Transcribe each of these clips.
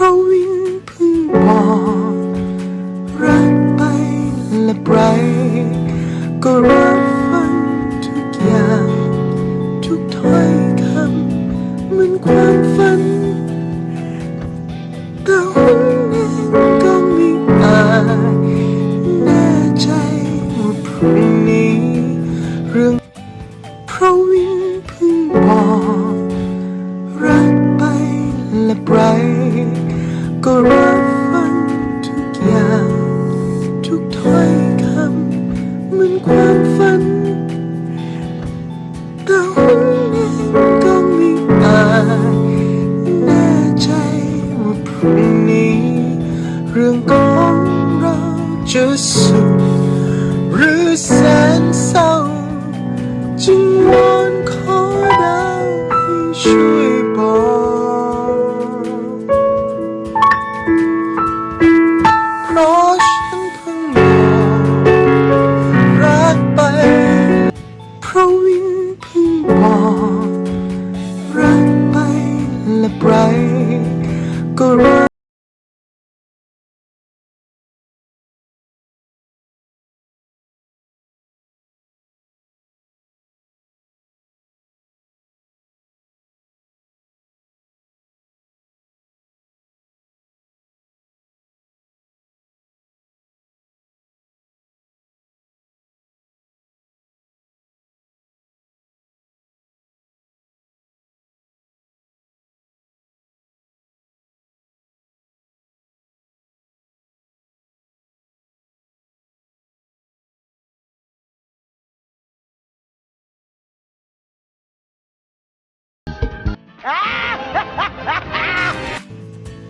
ราวินเพิ่งบอกรักไปและไปก็รับฟังทุกอย่าง ทุกถ้อยคำเหมือนความฝันแต่วันนี้ก็ไม่อาจแน่ใจว่าพรุ่งนี้ ก็รับฟังทุกอย่าง ทุกถ้อยคำเหมือนความฝัน แต่วันนี้ก็ไม่อาจแน่ใจว่าพรุ่งนี้ เรื่องของเราจะสุขหรือแสนเศร้าจึงวอนขอดาวให้ช่วยบอก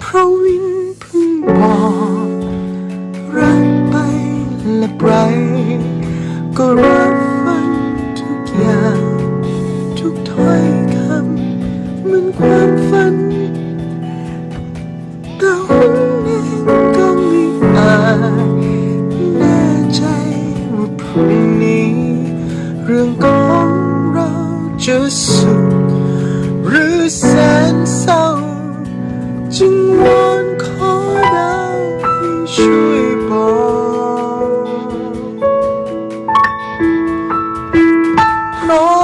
พราะวินเพิ่งบอกรักไปและไปก็รับฟังทุกอย่าง ทุกถ้อยคำเหมือนความฝันแต่วันนี้ก็ไม่อาจแน่ใจว่าพรุ่งนี้ เรื่องของเราจะสุข แสนเศร้า จึงวอนขอดาวให้ช่วยบอกเพราะ